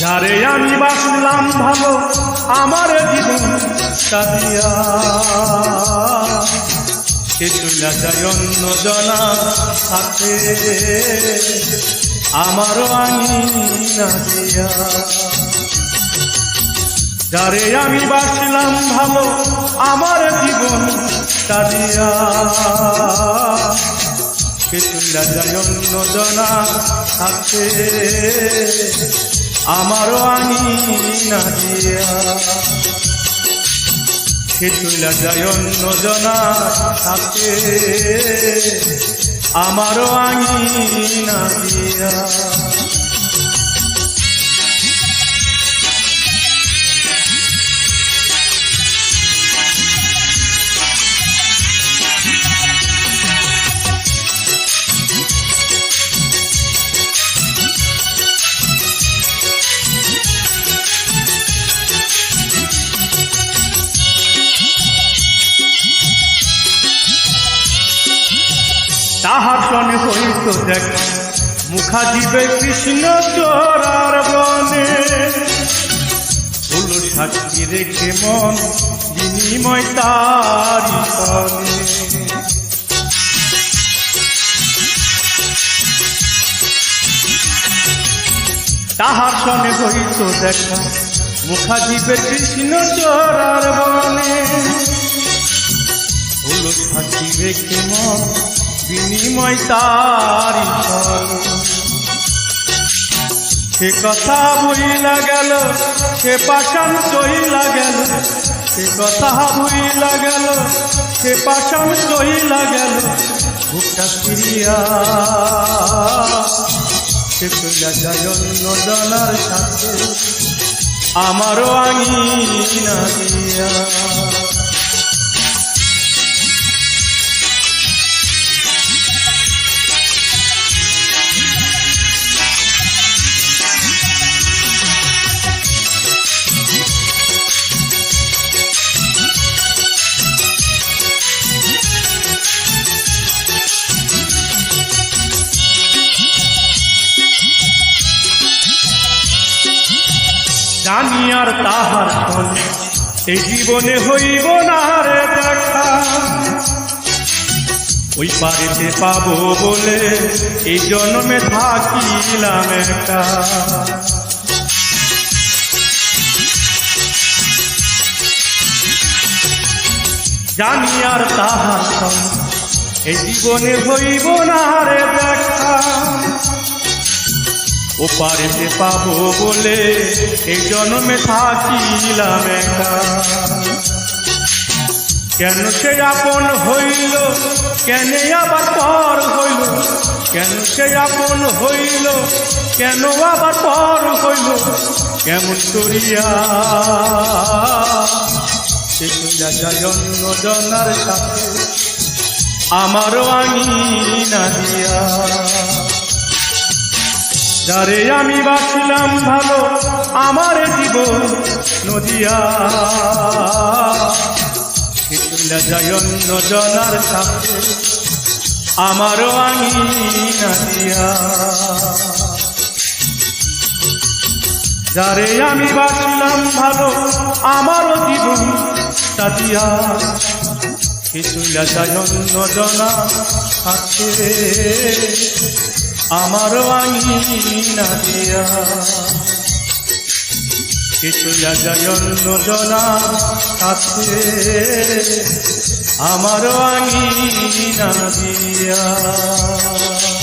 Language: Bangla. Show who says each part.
Speaker 1: যারে আমি বাসলাম ভালো, আমার জীবন সাদিয়া সে চলে অন্য জনা সাথে আমারও আমি দিয়া। যারে আমি বাসলাম ভালো, আমার জীবন সাদিয়া সে যায় অন্য জনা সাথে আমারও আঙিনা দিয়া। চলে যায় অন্য থাকে। সাথে আমারও আঙিনা দিয়া। তাহার সনে হইত দেখ মুখাজিবে কৃষ্ণ চোরার বনে। হলো সাক্ষী রেখে মন বিনিময় তারি তাহার সনে হইত দেখা মুখাজিবে কৃষ্ণ চোরার বনে। হলো সাক্ষী রেখে মন বিনিময় তারি। সে কথা বইলা গেল, সে পাশান চইলা গেল। সে কথা বইলা গেল, সে পাশান চইলা গেল। বুকটা ফিরিয়া, সে চইলা যায় অন্য জনার সাথে। আমারও আঙিনা দিয়া। জানি আর তাহার ফল এই জীবনে হইব না রে দেখা। ওই পারিতে পাবো বলে এই জন্মে থাকিলাম একা জানি আর তাহার ফল এই জীবনে হইব না রে দেখা। ও পারেতে পাবো বলে এই জন্মে থাকিলাম একা। কেন সে আপন হইল? কেন আবার পর হইল? কেন সে আপন হইল? কেন আবার পর হইল? কেমন করিয়া? সে চলিয়া যায় অন্য জনার সাথে, আমারও আঙিনা দিয়া। যারে আমি বাঁচলাম ভালো, আমার জীবন নদিয়া। চলে যায় জনার সাথে, আমারও আঙিনা দিয়া। যারে আমি বাঁচলাম ভালো, আমারও জীবন সাদিয়া চলে যায় অন্য জনা সাথে আমারও আঙিনা দিয়া। কিছু জন্য জলা আছে। আমার দিয়া।